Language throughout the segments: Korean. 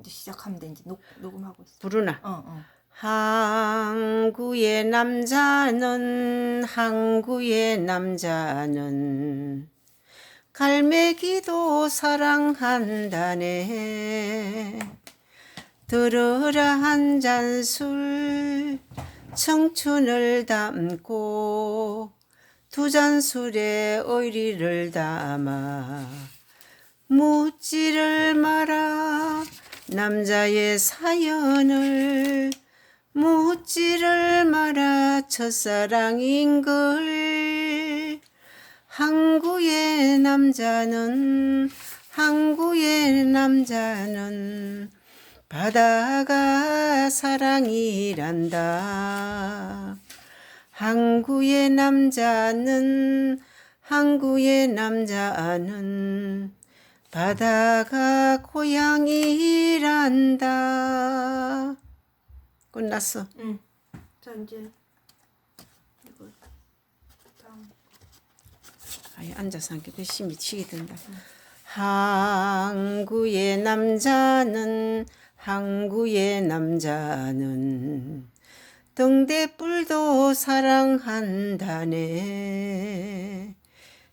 이제 시작하면 돼. 이제 녹, 녹음하고 있어. 부르나? 어, 어. 항구의 남자는 항구의 남자는 갈매기도 사랑한다네 들으라 한 잔 술 청춘을 담고 두 잔 술에 의리를 담아 묻지를 남자의 사연을 묻지를 마라 첫사랑인걸. 항구의 남자는 항구의 남자는 바다가 사랑이란다. 항구의 남자는 항구의 남자는 바다가 고향이란다. 끝났어. 응. 자 이제 이거 다음. 아이 앉아서 하니까 열심히 치게 된다. 항구의 남자는 항구의 남자는 등대불도 사랑한다네.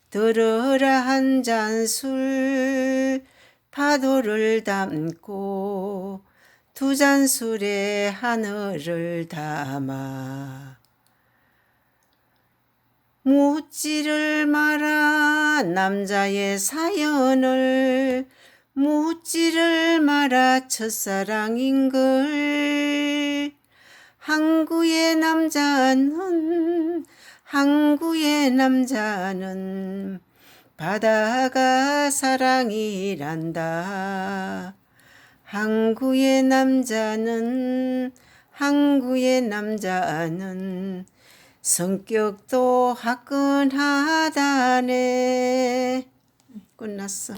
들어라 한 잔 술 파도를 담고 두 잔 술에 하늘을 담아. 묻지를 마라 남자의 사연을 묻지를 마라 첫사랑인 걸. 항구의 남자는 항구의 남자는 바다가 사랑이란다. 항구의 남자는 항구의 남자는 성격도 화끈하다네. 끝났어